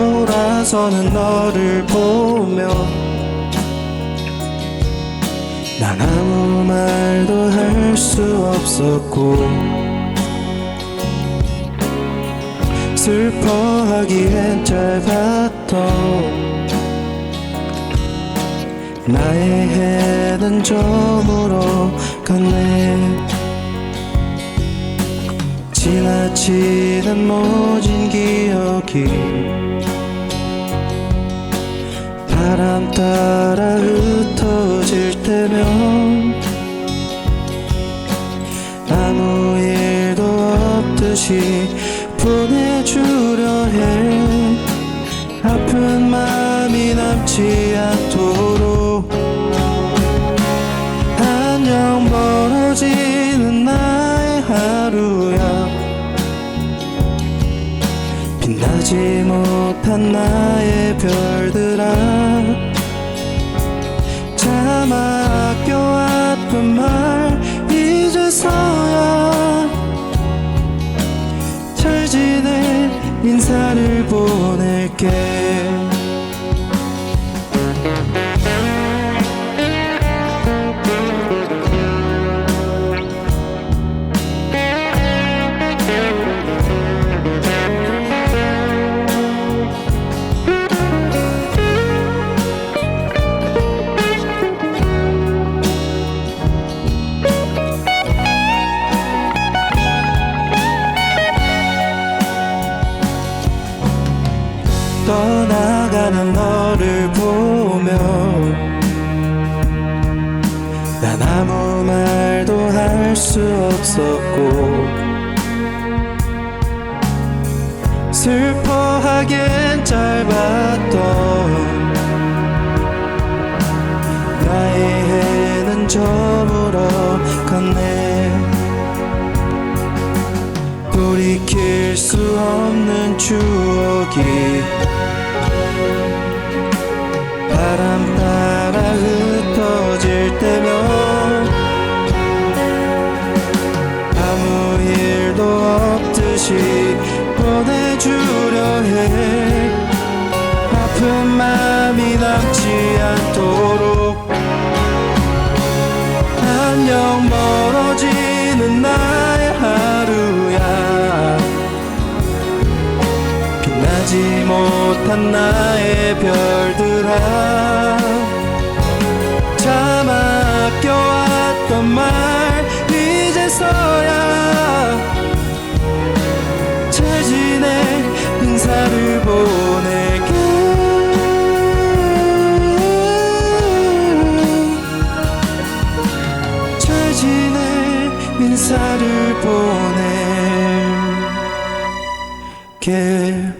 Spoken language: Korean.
나서는 너를 보며 난 아무 말도 할 수 없었고 슬퍼하기엔 짧았던 나의 해는 저물어 갔네. 지나치는 모진 기억이 때면 아무 일도 없듯이 보내주려 해. 아픈 마음이 남지 않도록 안녕 멀어지는 나의 하루야. 빛나지 못한 나의 별들아 말 이제서야 잘 지내 인사를 보낼게 수 없었고 슬퍼하기엔 짧았던 나의 해는 저물어 갔네. 돌이킬 수 없는 추억이 바람 따라 흩어질 때면 남지 않도록. 안녕 멀어지는 나의 하루야. 빛나지 못한 나의 별들아 함께